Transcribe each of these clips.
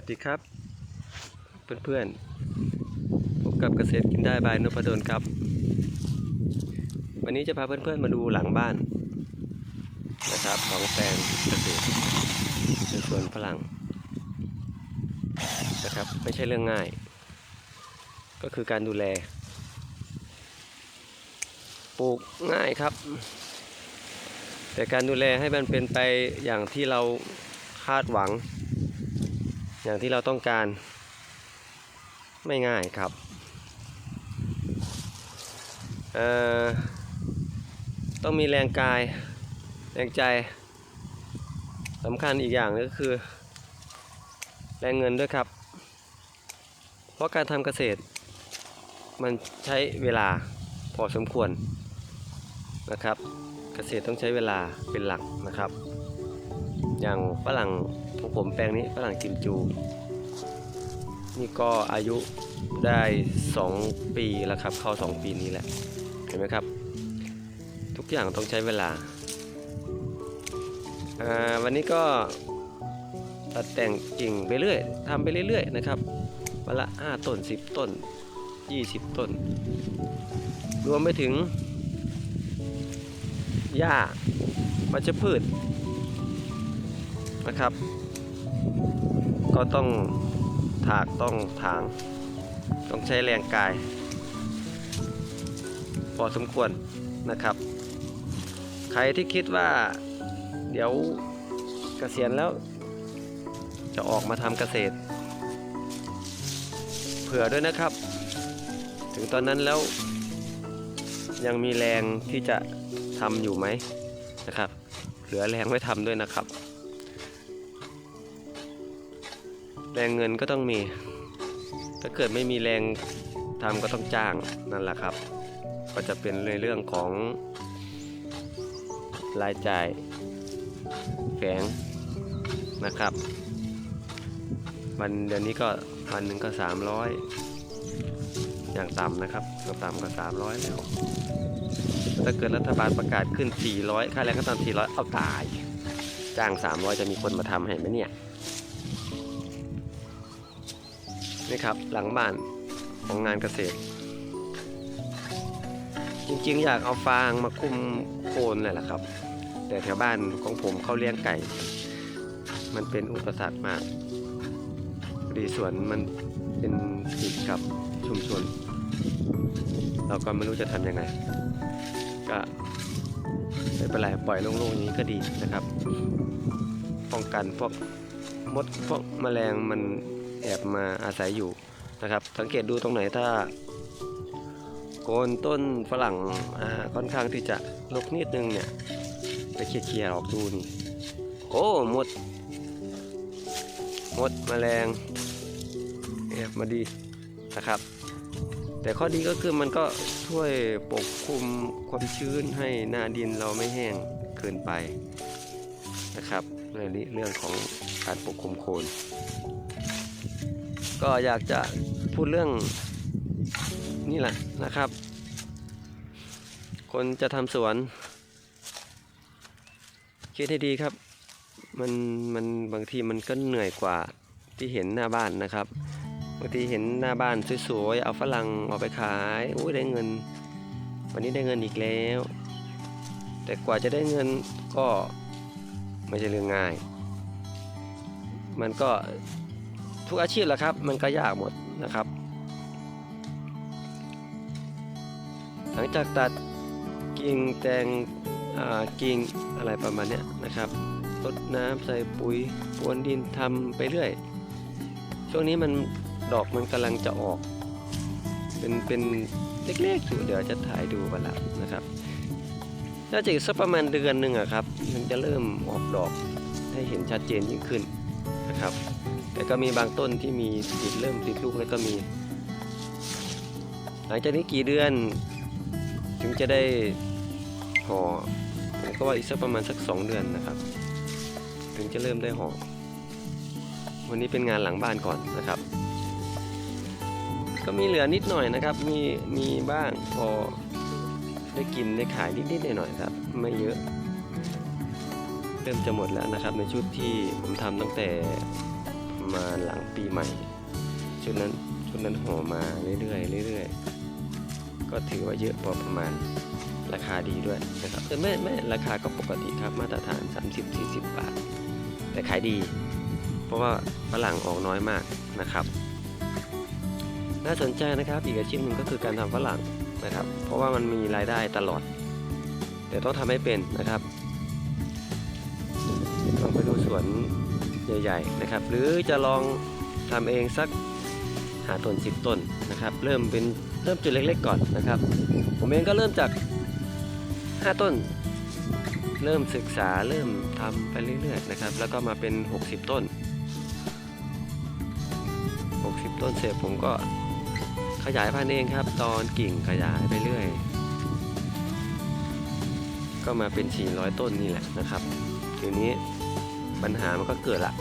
วัสดีครับ เพื่อนๆพบกับเกษตรกินได้บายนพดลครับ วันนี้จะพาเพื่อนๆมาดูหลังบ้าน นะครับของแปลงเกษตรในสวนฝรั่งนะครับไม่ใช่เรื่องง่าย ก็คือการดูแล ปลูกง่ายครับ แต่การดูแลให้มันเป็นไปอย่างที่เราคาดหวัง อย่างที่เราต้องการไม่ง่ายครับต้องมีแรงกาย แรงใจสำคัญอีกอย่างก็คือ แรงเงินด้วยครับ เพราะการทำเกษตร มันใช้เวลาพอสมควรนะครับ เกษตรต้องใช้เวลาเป็นหลักนะครับ อย่างฝรั่งของผมแปลงนี้ฝรั่งกิมจู นี่ก็อายุได้ 2 ปีแล้วครับ เข้า 2 ปีนี้แหละ เห็นไหมครับ ทุกอย่างต้องใช้เวลา วันนี้ก็ตัดแต่งกิ่งไปเรื่อยทำไปเรื่อย ๆ นะครับวันละ 5 ต้น 10 ต้น 20 ต้น รวมไปถึงหญ้าวัชพืช นะครับ ก็ต้องถากต้องถาง ต้องใช้แรงกาย พอสมควรนะครับ ใครที่คิดว่าเดี๋ยวเกษียณแล้วจะออกมาทำเกษตร เผื่อด้วยนะครับ ถึงตอนนั้นแล้วยังมีแรงที่จะทำอยู่ไหมนะครับ เหลือแรงไว้ทำด้วยนะครับ แรงเงินก็ต้องมี ถ้าเกิดไม่มีแรงทำก็ต้องจ้างนั่นแหละครับ ก็จะเป็นในเรื่องของรายจ่ายแฝงนะครับ วันเดือนนี้ก็วันหนึ่งก็300อย่างต่ำนะครับก็ต่ำก็300แล้วถ้าเกิดรัฐบาลประกาศขึ้น 400 ค่าแรงขั้นต่ำ400 เอาตาย จ้าง 300 จะมีคนมาทำให้ไหมเนี่ย นี่ครับหลังบ้านของงานเกษตร จริงๆ อยากเอาฟางมาคุมโคนเลยล่ะครับ แต่แถวบ้านของผมเขาเลี้ยงไก่ มันเป็นอุปสรรคมากพอดีสวนมันเป็นติดกับชุมชน เราก็ไม่รู้จะทำยังไง ก็ไม่เป็นไรปล่อยโล่งๆอย่างนี้ก็ดีนะครับ ป้องกันพวกมดพวกแมลงมัน แอบมาอาศัยอยู่นะครับ สังเกตดูตรงไหนถ้าโคนต้นฝรั่งค่อนข้างที่จะรกนิดนึงเนี่ย ไปเคลียร์ออกดูนี่ โอ้หมด หมดแมลงแอบมาดีนะครับ แต่ข้อดีก็คือมันก็ช่วยปกคลุมความชื้นให้หน้าดินเราไม่แห้งเกินไปนะครับในเรื่องของการปกคลุมโคน ก็อยากจะพูดเรื่องนี่แหละนะครับ คนจะทำสวนคิดให้ดีครับ มันมันบางทีมันก็เหนื่อยกว่าที่เห็นหน้าบ้านนะครับบางทีเห็นหน้าบ้านสวยๆเอาฝรั่งเอาไปขายโอ้ยได้เงิน วันนี้ได้เงินอีกแล้ว แต่กว่าจะได้เงินก็ไม่ใช่เรื่องง่าย มันก็ ทุกอาชีพแหละครับ มันก็ยากหมดนะครับ หลังจากตัดกิ่งแตงกิ่งอะไรประมาณนี้นะครับรดน้ำใส่ปุ๋ยพรวนดินทำไปเรื่อย ช่วงนี้มันดอกมันกำลังจะออก เป็นเป็นเล็กๆอยู่เดี๋ยวจะถ่ายดูกันละนะครับน่าจะอีกสักประมาณเดือนหนึ่งอะครับ มันจะเริ่มออกดอกให้เห็นชัดเจนยิ่งขึ้นนะครับ แต่ก็มีบางต้นที่มีติดเริ่มติดลูกแล้วก็มี หลังจากนี้กี่เดือน ถึงจะได้ห่อผมก็ว่าอีกสักประมาณสักสองเดือนนะครับ ถึงจะเริ่มได้ห่อวันนี้เป็นงานหลังบ้านก่อนนะครับ ก็มีเหลือนิดหน่อยนะครับ มีมีบ้างพอได้กินได้ขายนิดๆหน่อยๆครับ ไม่เยอะ เริ่มจะหมดแล้วนะครับในชุดที่ผมทำตั้งแต่ ประมาณหลังปีใหม่ ชุดนั้นชุดนั้นห่อมาเรื่อยๆเรื่อยๆก็ถือว่าเยอะพอประมาณราคาดีด้วยนะครับเออไม่ไม่ราคาก็ปกติครับมาตรฐาน 30-40 บาท แต่ขายดี เพราะว่าฝรั่งออกน้อยมากนะครับ น่าสนใจนะครับอีกอาชีพหนึ่งก็คือการทำฝรั่งนะครับ เพราะว่ามันมีรายได้ตลอด แต่ต้องทำให้เป็นนะครับลองไปดูสวน ใหญ่ๆนะครับ หรือจะลองทำเองสักหาต้นสิบต้นนะครับ เริ่มเป็นเริ่มจุดเล็กๆก่อนนะครับ ผมเองก็เริ่มจาก 5 ต้น เริ่มศึกษาเริ่มทำไปเรื่อยๆนะครับ แล้วก็มาเป็น 60 ต้น 60 ต้นเสร็จผมก็ขยายพันธุ์เองครับ ตอนกิ่งขยายไปเรื่อย ก็มาเป็น 400 ต้นนี่แหละนะครับทีนี้ ปัญหามันก็เกิดละ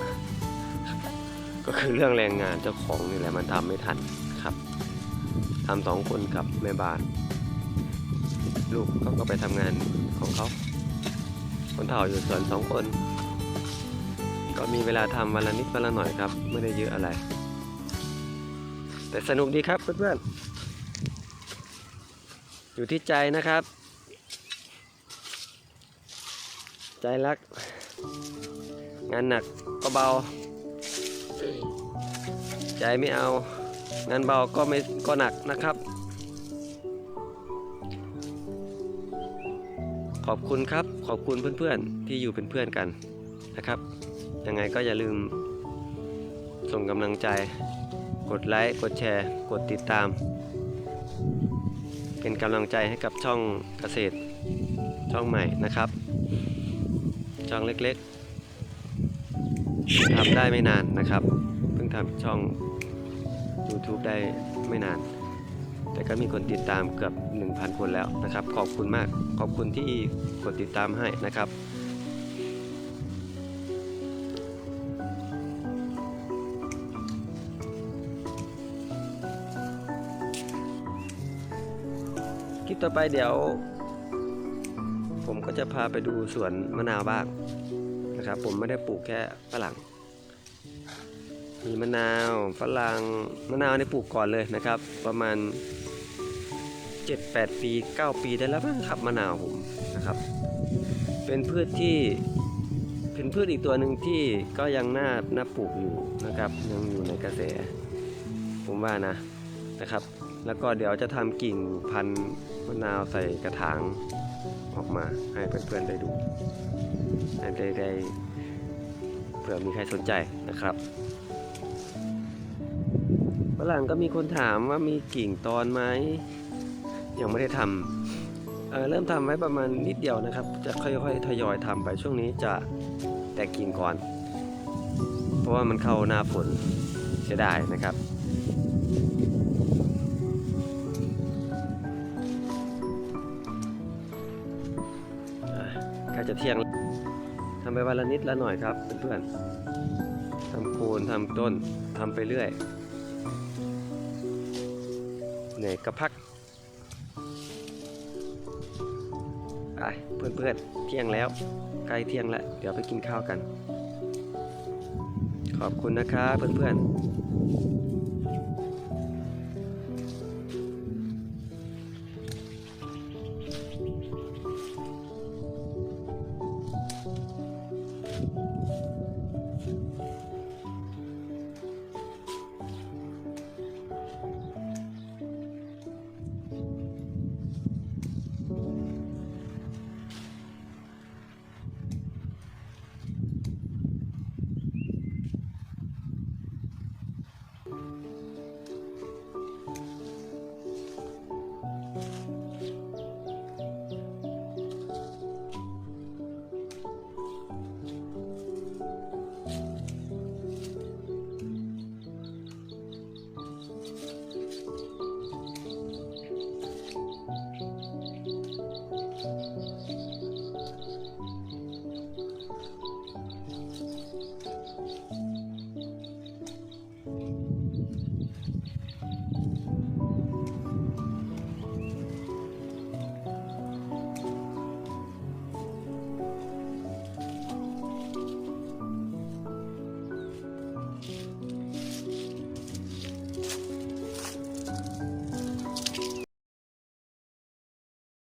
ก็คือเรื่องแรงงานเจ้าของนี่แหละมันทำไม่ทันครับทำสองคนกับแม่บ้าน ลูกเขาก็ไปทำงานของเขาคนเฒ่าอยู่สวนสองคน ก็มีเวลาทำวันละนิดวันละหน่อยครับ ไม่ได้เยอะอะไร แต่สนุกดีครับเพื่อนๆอยู่ที่ใจนะครับ ใจรัก งานหนักก็เบา ใจไม่เอา งานเบาก็ไม่ก็หนักนะครับ ขอบคุณครับ ขอบคุณเพื่อนๆที่อยู่เป็นเพื่อนกันนะครับ ยังไงก็อย่าลืม ส่งกำลังใจ กดไลค์ กดแชร์ กดติดตาม เป็นกำลังใจให้กับช่องเกษตรช่องใหม่นะครับ ช่องเล็กๆ ทำได้ไม่นานนะครับ เพิ่งทำช่อง YouTube ได้ไม่นาน แต่ก็มีคนติดตามเกือบ 1,000 คนแล้วนะครับ ขอบคุณมากขอบคุณที่กดติดตามให้นะครับคลิปต่อไปเดี๋ยว ผมก็จะพาไปดูสวนมะนาวบ้าง นะครับ ผมไม่ได้ปลูกแค่ฝรั่ง มีมะนาวฝรั่งมะนาวในปลูกก่อนเลยนะครับ ประมาณ 7-8 ปี 9 ปีได้แล้วมั้งครับมะนาวผมนะครับ เป็นพืชที่เป็นพืชอีกตัวหนึ่งที่ก็ยังน่าน่าปลูกอยู่นะครับ ยังอยู่ในกระแส ผมว่านะนะครับ แล้วก็เดี๋ยวจะทำกิ่งพันธุ์มะนาวใส่กระถาง ออกมาให้เพื่อนๆได้ดูให้ได้ได้เผื่อมีใครสนใจนะครับฝรั่งก็มีคนถามว่ามีกิ่งตอนไหมยังไม่ได้ทำเเริ่มทำไว้ประมาณนิดเดียวนะครับ จะค่อยๆทยอยทำไปช่วงนี้จะแตกกิ่งก่อน เพราะว่ามันเข้าหน้าฝนเสียดายนะครับ จะเที่ยงทำไปวันละนิดละหน่อยครับเพื่อนๆทำโคนทำต้นทำไปเรื่อยเหนื่อยก็พักไปเพื่อนๆเที่ยงแล้วใกล้เที่ยงแล้ว เดี๋ยวไปกินข้าวกัน ขอบคุณนะครับเพื่อนๆ